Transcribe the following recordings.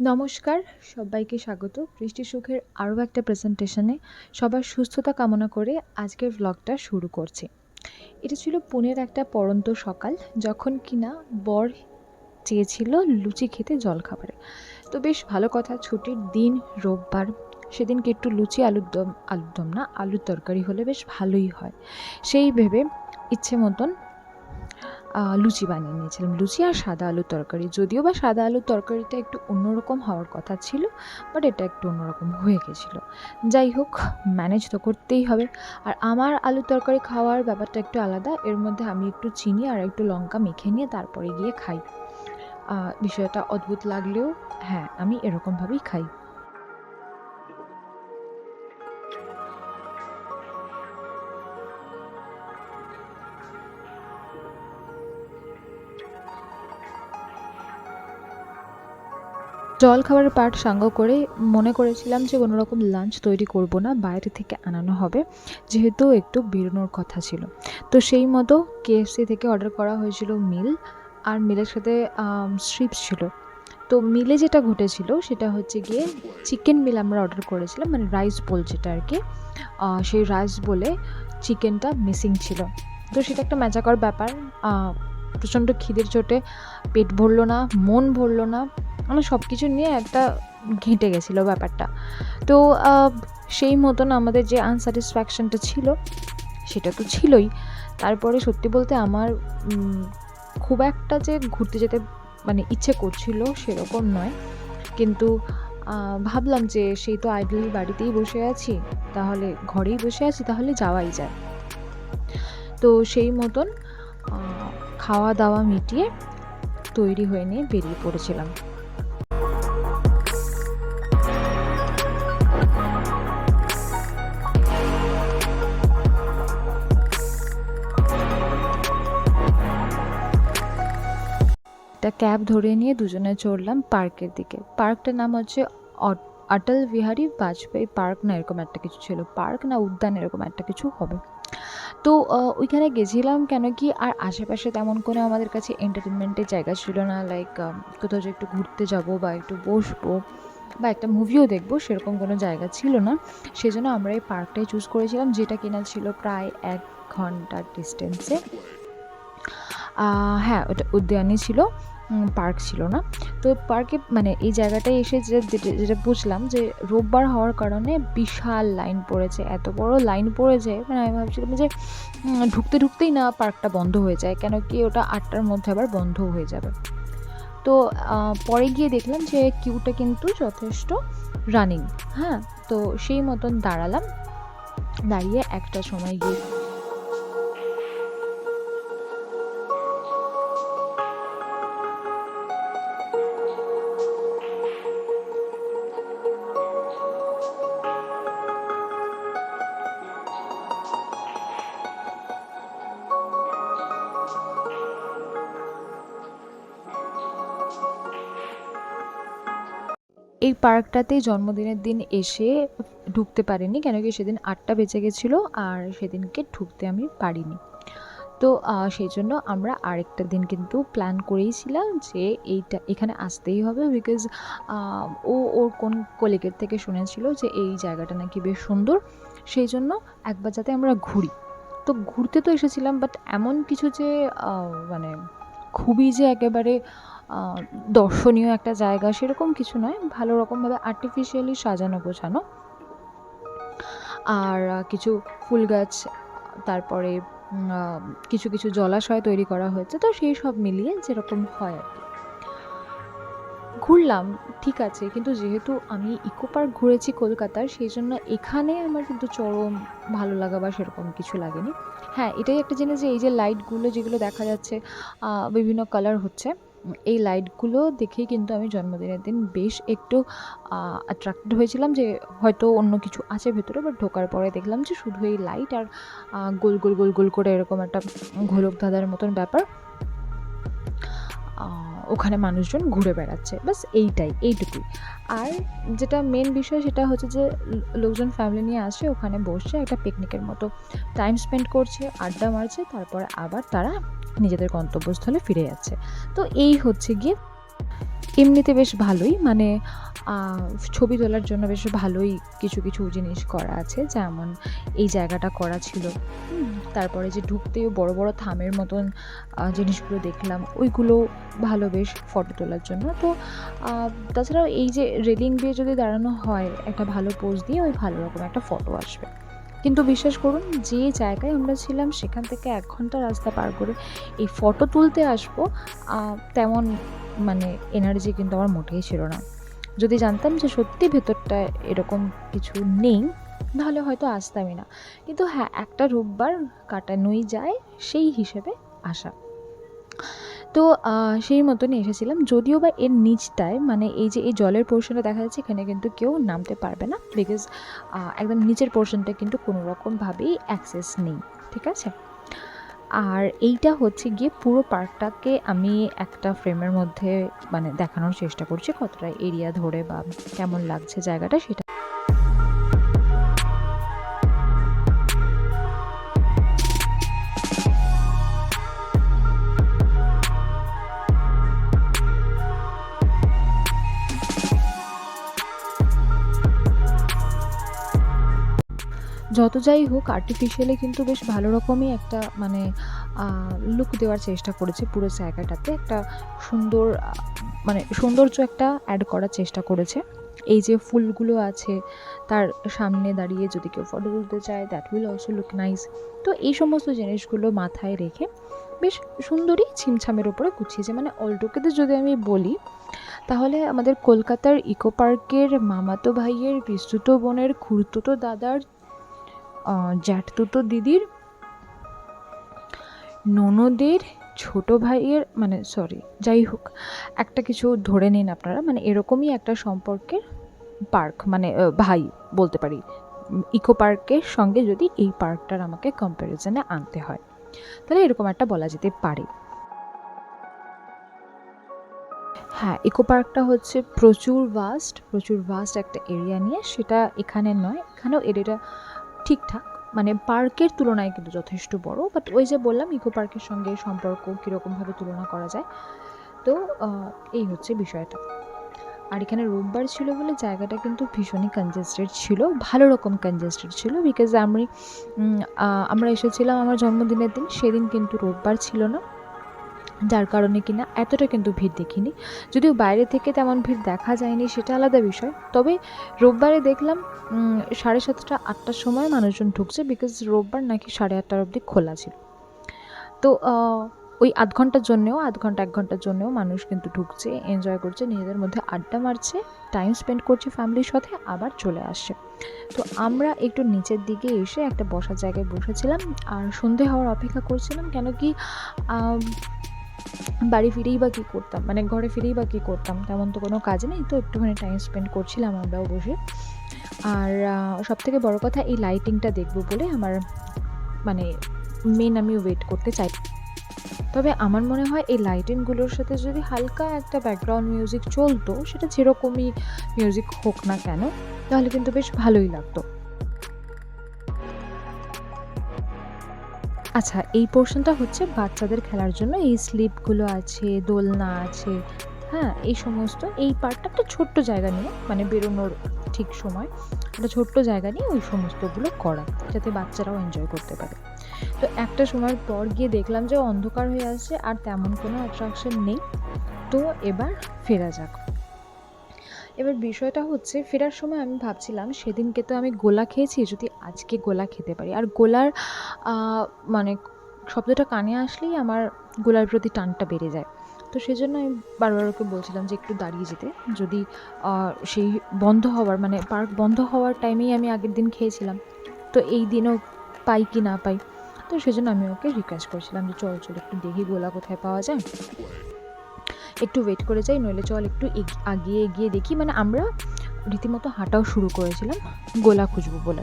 নমস্কার, সবাইকে স্বাগত। বৃষ্টি সুখের আরও একটা প্রেজেন্টেশনে সবার সুস্থতা কামনা করে আজকের ভ্লগটা শুরু করছি। এটা ছিল পুনের একটা পড়ন্ত সকাল, যখন কিনা বর চেয়েছিল লুচি খেতে জলখাবারে। তো বেশ ভালো কথা, ছুটির দিন, রোববার, সেদিনকে একটু লুচি, আলুর দম আলুর দম না, আলুর তরকারি হলে বেশ ভালোই হয়। সেই ভেবে ইচ্ছে মতন লুচি বানিয়ে নিয়েছিলাম। লুচি আর সাদা আলুর তরকারি। যদিও বা সাদা আলুর তরকারিটা একটু অন্যরকম হওয়ার কথা ছিল বাট এটা একটু অন্যরকম হয়ে গেছিল। যাই হোক ম্যানেজ তো করতেই হবে। আর আমার আলুর তরকারি খাওয়ার ব্যাপারটা একটু আলাদা। এর মধ্যে আমি একটু চিনি আর একটু লঙ্কা মেখে নিয়ে তারপরে গিয়ে খাই। বিষয়টা অদ্ভুত লাগলেও হ্যাঁ আমি এরকমভাবেই খাই। জল খাবারের পার্ট সাঙ্গ করে মনে করেছিলাম যে কোনো রকম লাঞ্চ তৈরি করব না, বাইরে থেকে আনানো হবে। যেহেতু একটু বেরোনোর কথা ছিল। তো সেই মতো কেএফসি থেকে অর্ডার করা হয়েছিল মিল আর মিলের সাথে স্ট্রিপস ছিল। তো মিলে যেটা ঘটেছিল সেটা হচ্ছে গিয়ে চিকেন মিল আমরা অর্ডার করেছিলাম মানে রাইস বোল যেটা আর কি। সেই রাইস বলে চিকেনটা মিসিং ছিল। তো সেটা একটা ম্যাচাকর ব্যাপার। প্রচণ্ড খিদের চোটে পেট ভরলো না, মন ভরলো না। মানে সব কিছু নিয়ে একটা ঘেঁটে গেছিল ব্যাপারটা। তো সেই মতন আমাদের যে আনস্যাটিসফ্যাকশনটা ছিল, সেটা তো ছিলই। তারপরে সত্যি বলতে আমার খুব একটা যে ঘুরতে যেতে মানে ইচ্ছে করছিল সেরকম নয়। কিন্তু ভাবলাম যে সেই তো আইডলি বাড়িতেই বসে আছি, তাহলে ঘরেই বসে আছি, তাহলে যাওয়াই যায়। তো সেই মতন খাওয়া দাওয়া মিটিয়ে তৈরি হয়ে নিয়ে বেরিয়ে পড়েছিলাম। একটা ক্যাব ধরে নিয়ে দুজনে চড়লাম পার্কের দিকে। পার্কটার নাম হচ্ছে অট- অটল বিহারী বাজপেয়ী পার্ক না এরকম একটা কিছু ছিল। পার্ক না উদ্যান এরকম একটা কিছু হবে। তো ওইখানে গেছিলাম কেন কি আর আশেপাশে তেমন কোনো আমাদের কাছে এন্টারটেনমেন্টের জায়গা ছিল না। লাইক কোথাও যে একটু ঘুরতে যাব বা একটু বসবো বা একটা মুভিও দেখব সেরকম কোনো জায়গা ছিল না। সেজন্য আমরা এই পার্কটাই চুজ করেছিলাম, যেটা কিনা ছিল প্রায় এক ঘণ্টার ডিস্টেন্সে হ্যাঁ ওটা উদ্যানই ছিল পার্ক ছিল না। তো পার্কে মানে এই জায়গাটায় এসে যে যেটা যেটা বুঝলাম যে, রোববার হওয়ার কারণে বিশাল লাইন পড়েছে। এত বড় লাইন পড়েছে মানে আমি ভাবছিলাম যে ঢুকতে ঢুকতেই না পার্কটা বন্ধ হয়ে যায় কেন কি ওটা আটটার মধ্যে আবার বন্ধ হয়ে যাবে। তো পরে গিয়ে দেখলাম যে, কিউটা কিন্তু যথেষ্ট রানিং হ্যাঁ? তো সেই মতন দাঁড়ালাম, দাঁড়িয়ে একটা সময় গিয়ে এই পার্কটাতে জন্মদিনের দিন এসে ঢুকতে পারিনি কেন কি সেদিন আটটা বেজে গেছিল আর সেদিনকে ঢুকতে আমি পারিনি। তো সেই জন্য আমরা আরেকটা দিন কিন্তু প্ল্যান করেইছিলাম যে এইটা এখানে আসতেই হবে বিকজ ও, ওর কোন কলিগের থেকে শুনেছিল যে এই জায়গাটা নাকি বেশ সুন্দর, সেই জন্য একবার যাতে আমরা ঘুরি। তো ঘুরতে তো এসেছিলাম বাট এমন কিছু যে মানে খুবই যে একেবারে দর্শনীয় একটা জায়গা সেরকম কিছু নয়। ভালো রকমভাবে আর্টিফিশিয়ালি সাজানো, গোছানো। আর কিছু ফুল গাছ, তারপরে কিছু কিছু জলাশয় তৈরি করা হয়েছে। তো সেই সব মিলিয়ে যেরকম হয় আর কি। ঘুরলাম, ঠিক আছে। কিন্তু যেহেতু আমি ইকো পার্ক ঘুরেছি কলকাতার, সেই জন্য এখানে আমার কিন্তু চরম ভালো লাগা বা সেরকম কিছু লাগেনি। হ্যাঁ এটাই একটা জিনিস যে এই যে লাইটগুলো যেগুলো দেখা যাচ্ছে বিভিন্ন কালার হচ্ছে এই লাইটগুলো দেখেই কিন্তু আমি জন্মদিনের দিন বেশ একটু অ্যাট্রাক্টেড হয়েছিলাম যে হয়তো অন্য কিছু আছে ভেতরে বাট ঢোকার পরে দেখলাম যে শুধু এই লাইট আর গোল গোল গোল গোল করে এরকম একটা ঘোলক ধাঁধার মতন ব্যাপার। ওখানে মানুষজন ঘুরে বেড়াচ্ছে বাস এইটাই, এইটুকুই। আর যেটা মেন বিষয় সেটা হচ্ছে যে লোকজন ফ্যামিলি নিয়ে আসে, ওখানে বসে একটা পিকনিকের মতো টাইম স্পেন্ড করছে, আড্ডা মারছে, তারপর আবার তারা নিজেদের গন্তব্যস্থলে ফিরে যাচ্ছে। তো এই হচ্ছে গিয়ে এমনিতে বেশ ভালোই মানে ছবি তোলার জন্য বেশ ভালোই কিছু কিছু জিনিস করা আছে, যেমন এই জায়গাটা করা ছিল। তারপরে যে ঢুকতেও বড় বড় থামের মতন জিনিসগুলো দেখলাম, ওইগুলো ভালো বেশ ফটো তোলার জন্য। তো তাছাড়াও এই যে রেলিং দিয়ে যদি দাঁড়ানো হয়, একটা ভালো পোজ দিয়ে ওই ভালো রকম একটা ফটো আসবে। কিন্তু বিশ্বাস করুন, যে জায়গায় আমরা ছিলাম সেখান থেকে এক ঘণ্টা রাস্তা পার করে এই ফটো তুলতে আসব তেমন মানে এনার্জি কিন্তু আমার মোটেই ছিল না। যদি জানতাম যে সত্যি ভেতরটায় এরকম কিছু নেই, তাহলে হয়তো আসতামই না। কিন্তু হ্যাঁ একটা রোববার কাটানোই যায় সেই হিসেবে আসা তো সেই মতনই এসেছিলাম। যদিও বা এর নিচটায় মানে এই যে এই জলের পোর্শনটা দেখা যাচ্ছে, এখানে কিন্তু কেউ নামতে পারবে না। বিকজ একদম নিচের পোর্শনটা কিন্তু কোনো রকমভাবেই অ্যাক্সেস নেই। ঠিক আছে? আর এইটা হচ্ছে গিয়ে পুরো পার্কটাকে আমি একটা ফ্রেমের মধ্যে মানে দেখানোর চেষ্টা করছি কতটা এরিয়া ধরে বা কেমন লাগছে জায়গাটা, সেটা। যত যাই হোক আর্টিফিশিয়ালি কিন্তু বেশ ভালো রকমই একটা মানে লুক দেওয়ার চেষ্টা করেছে পুরো জায়গাটাতে। একটা সুন্দর মানে সৌন্দর্য একটা অ্যাড করার চেষ্টা করেছে। এই যে ফুলগুলো আছে, তার সামনে দাঁড়িয়ে যদি কেউ ফটো তুলতে চায় that will also look nice তো এই সমস্ত জিনিসগুলো মাথায় রেখে বেশ সুন্দরই ছিমছামের ওপরে গুছিয়েছে। মানে অলটোকেতে যদি আমি বলি, তাহলে আমাদের কলকাতার ইকো পার্কের মামাতো ভাইয়ের পিস্তুতো বোনের, খুড়তুতো দাদার জ্যাঠতুতো দিদির, ননদের ছোট ভাইয়ের মানে সরি যাই হোক, একটা কিছু ধরে নিন আপনারা মানে এরকমই একটা সম্পর্কের পার্ক মানে ভাই বলতে পারি। ইকো পার্কের সঙ্গে যদি এই পার্কটার আমাকে কম্প্যারিজনে আনতে হয়, তাহলে এরকম একটা বলা যেতে পারে। হ্যাঁ ইকো পার্কটা হচ্ছে প্রচুর ভাস্ট প্রচুর ভাস্ট একটা এরিয়া নিয়ে, সেটা এখানে নয়, এখানেও এরিয়াটা ঠিকঠাক। মানে পার্কের তুলনায় কিন্তু যথেষ্ট বড় বাট ওই যে বললাম ইকো পার্কের সঙ্গে সম্পর্ক কীরকমভাবে তুলনা করা যায়। তো এই হচ্ছে বিষয়টা। আর এখানে রোববার ছিল বলে জায়গাটা কিন্তু ভীষণই কনজেস্টেড ছিল, ভালো রকম কনজেস্টেড ছিল বিকজ আমি আমরা এসেছিলাম আমার জন্মদিনের দিন, সেদিন কিন্তু রোববার ছিল না। যার কারণে কিনা এতটা কিন্তু ভিড় দেখিনি। যদিও বাইরে থেকে তেমন ভিড় দেখা যায়নি, সেটা আলাদা বিষয়। তবে রোববারে দেখলাম সাড়ে সাতটা, আটটার সময় মানুষজন ঢুকছে বিকজ রোববার নাকি সাড়ে আটটার অবধি খোলা ছিল। তো ওই আধ ঘণ্টার জন্যেও, আধ ঘণ্টা, এক ঘণ্টার জন্যেও মানুষ কিন্তু ঢুকছে এনজয় করছে, নিজেদের মধ্যে আড্ডা মারছে টাইম স্পেন্ড করছে ফ্যামিলির সাথে, আবার চলে আসছে। তো আমরা একটু নিচের দিকে এসে একটা বসার জায়গায় বসেছিলাম, আর সন্ধে হওয়ার অপেক্ষা করছিলাম কেন কি বাড়ি ফিরেই বা কী করতাম? মানে ঘরে ফিরেই বা কী করতাম? তেমন তো কোনো কাজ নেই, তো একটুখানি টাইম স্পেন্ড করছিলাম আমরাও বসে। আর সব থেকে বড়ো কথা এই লাইটিংটা দেখব বলে আমার মানে মেন আমি ওয়েট করতে চাই। তবে আমার মনে হয় এই লাইটিংগুলোর সাথে যদি হালকা একটা ব্যাকগ্রাউন্ড মিউজিক চলতো, সেটা যেরকমই মিউজিক হোক না কেন, তাহলে কিন্তু বেশ ভালোই লাগতো। আচ্ছা এই পোর্শনটা হচ্ছে বাচ্চাদের খেলার জন্য। এই স্লিপগুলো আছে, দোলনা আছে হ্যাঁ এই সমস্ত। এই পার্টটা একটা ছোট্ট জায়গা নিয়ে মানে বেরোনোর ঠিক সময়, একটা ছোট্ট জায়গা নিয়ে ওই সমস্তগুলো করা, যাতে বাচ্চারাও এনজয় করতে পারে। তো একটা সময়ের পর গিয়ে দেখলাম যে অন্ধকার হয়ে আসছে, আর তেমন কোনো অ্যাট্রাকশন নেই। তো এবার ফেরা যাক। এবার বিষয়টা হচ্ছে, ফেরার সময় আমি ভাবছিলাম, সেদিনকে তো আমি গোলা খেয়েছি, যদি আজকে গোলা খেতে পারি। আর গোলার মানে শব্দটা কানে আসলেই আমার গোলার প্রতি টানটা বেড়ে যায়। তো সেজন্য আমি বারবার ওকে বলছিলাম যে, একটু দাঁড়িয়ে যেতে। যদি সেই বন্ধ হওয়ার মানে পার্ক বন্ধ হওয়ার টাইমেই আমি আগের দিন খেয়েছিলাম। তো এই দিনও পাই কি না পাই। তো সেজন্য আমি ওকে রিকোয়েস্ট করেছিলাম যে, চল চল, একটু দেখি গোলা কোথায় পাওয়া যায়। একটু ওয়েট করে যাই, নইলে চল একটু আগিয়ে এগিয়ে দেখি। মানে আমরা রীতিমতো হাঁটাও শুরু করেছিলাম গোলা খুঁজবো বলে।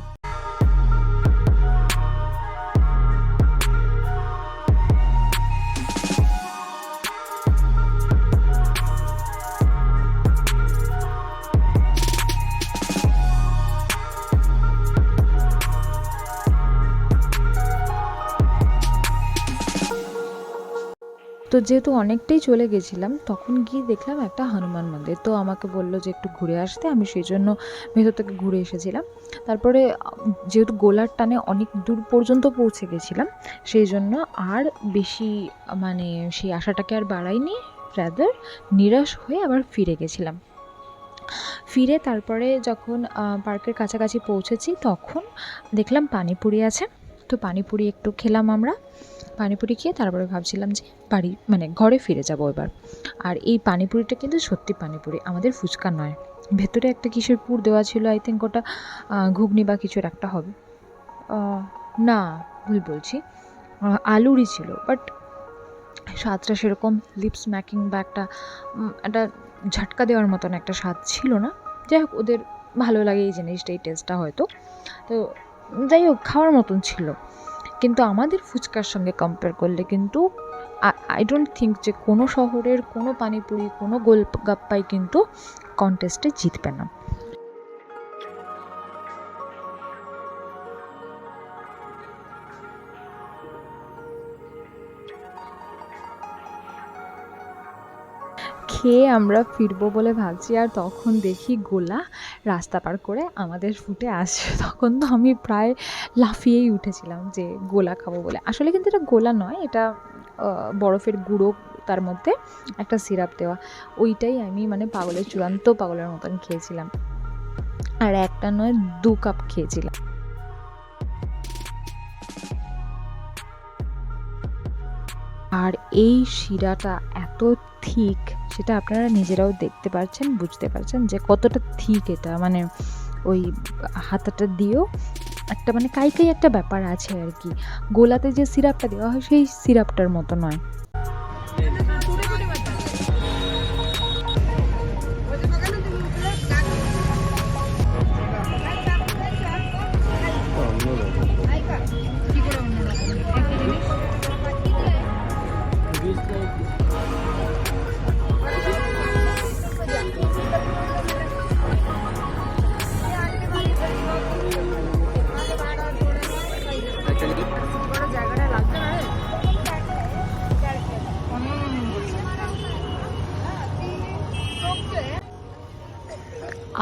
তো যেহেতু অনেকটাই চলে গেছিলাম, তখন গিয়ে দেখলাম একটা হনুমান মন্দির। তো আমাকে বলল যে একটু ঘুরে আসতে, আমি সেই জন্য ভেতর থেকে ঘুরে এসেছিলাম। তারপরে, যেহেতু গোলার টানে অনেক দূর পর্যন্ত পৌঁছে গেছিলাম সেই জন্য আর বেশি মানে সেই আশাটাকে আর বাড়াইনি রাদার নিরাশ হয়ে আবার ফিরে গেছিলাম। ফিরে তারপরে যখন পার্কের কাছাকাছি পৌঁছেছি, তখন দেখলাম পানিপুরি আছে। তো পানিপুরি একটু খেলাম আমরা। পানিপুরি খেয়ে তারপরে ভাবছিলাম যে বাড়ি মানে ঘরে ফিরে যাব এবার। আর এই পানিপুরিটা কিন্তু সত্যি পানিপুরি আমাদের ফুচকা নয়। ভেতরে একটা কিসের পুর দেওয়া ছিল আই থিঙ্ক ওটা ঘুগনি বা কিছুর একটা হবে। না, ভুল বলছি। আলুরই ছিল বাট স্বাদটা সেরকম লিপস ম্যাকিং বা একটা একটা ঝাটকা দেওয়ার মতন একটা স্বাদ ছিল না। যাই হোক, ওদের ভালো লাগে এই জিনিসটা, এই টেস্টটা হয়তো। তো যাই হোক, খাওয়ার মতন ছিল। কিন্তু আমাদের ফুচকার সঙ্গে কম্পেয়ার করলে কিন্তু আই ডোন্ট থিঙ্ক যে কোনো শহরের কোনো পানিপুরি, কোনো গোলগাপ্পাই কিন্তু কন্টেস্টে জিতবে না। খেয়ে আমরা ফিরবো বলে ভাবছি, আর তখন দেখি গোলা রাস্তা পার করে আমাদের ফুটে আসছে তখন তো আমি প্রায় লাফিয়েই উঠেছিলাম যে গোলা খাব বলে। আসলে কিন্তু এটা গোলা নয়, এটা বরফের গুঁড়ো তার মধ্যে একটা সিরাপ দেওয়া। ওইটাই আমি মানে পাগলের চূড়ান্ত পাগলের মতন খেয়েছিলাম। আর একটা নয়, দু কাপ খেয়েছিলাম। আর এই শিরাটা এত থিক সেটা আপনারা নিজেরাও দেখতে পারছেন, বুঝতে পারছেন যে কতটা থিক এটা। মানে ওই হাতাটা দিয়েও একটা মানে কাইকাই কাই একটা ব্যাপার আছে আর কি। গোলাতে যে সিরাপটা দেওয়া হয় সেই সিরাপটার মতো নয়।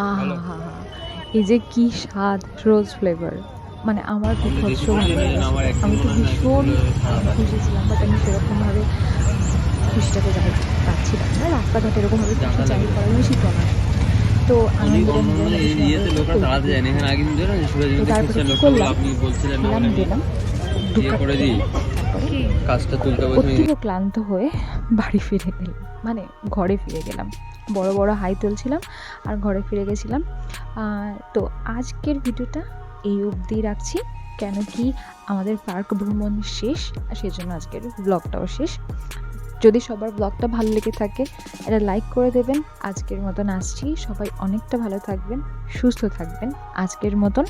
আহা এই যে কি স্বাদ রোজ ফ্লেভার মানে আমার বিভৎস আমি তো ভীষণ খুশি ছিলাম বাট আমি সেরকমভাবে খুশিটাকে দেখাতে পারছিলাম না। রাস্তাঘাটে এরকমভাবে খুশি চাই করা উচিত না তো তো তারপরে করলাম? আপনি কাজটা তুলতে অত্যন্ত ক্লান্ত হয়ে বাড়ি ফিরে গেলাম মানে ঘরে ফিরে গেলাম। বড় বড় হাই তুলছিলাম আর ঘরে ফিরে গেছিলাম। তো আজকের ভিডিওটা এই অবধি রাখছি। কেন কি আমাদের পার্ক ভ্রমণ শেষ আর সেজন্য আজকের ব্লগটাও শেষ। যদি সবার ব্লগটা ভালো লেগে থাকে এটা লাইক করে দেবেন। আজকের মতন আসছি। সবাই অনেকটা ভালো থাকবেন, সুস্থ থাকবেন। আজকের মতন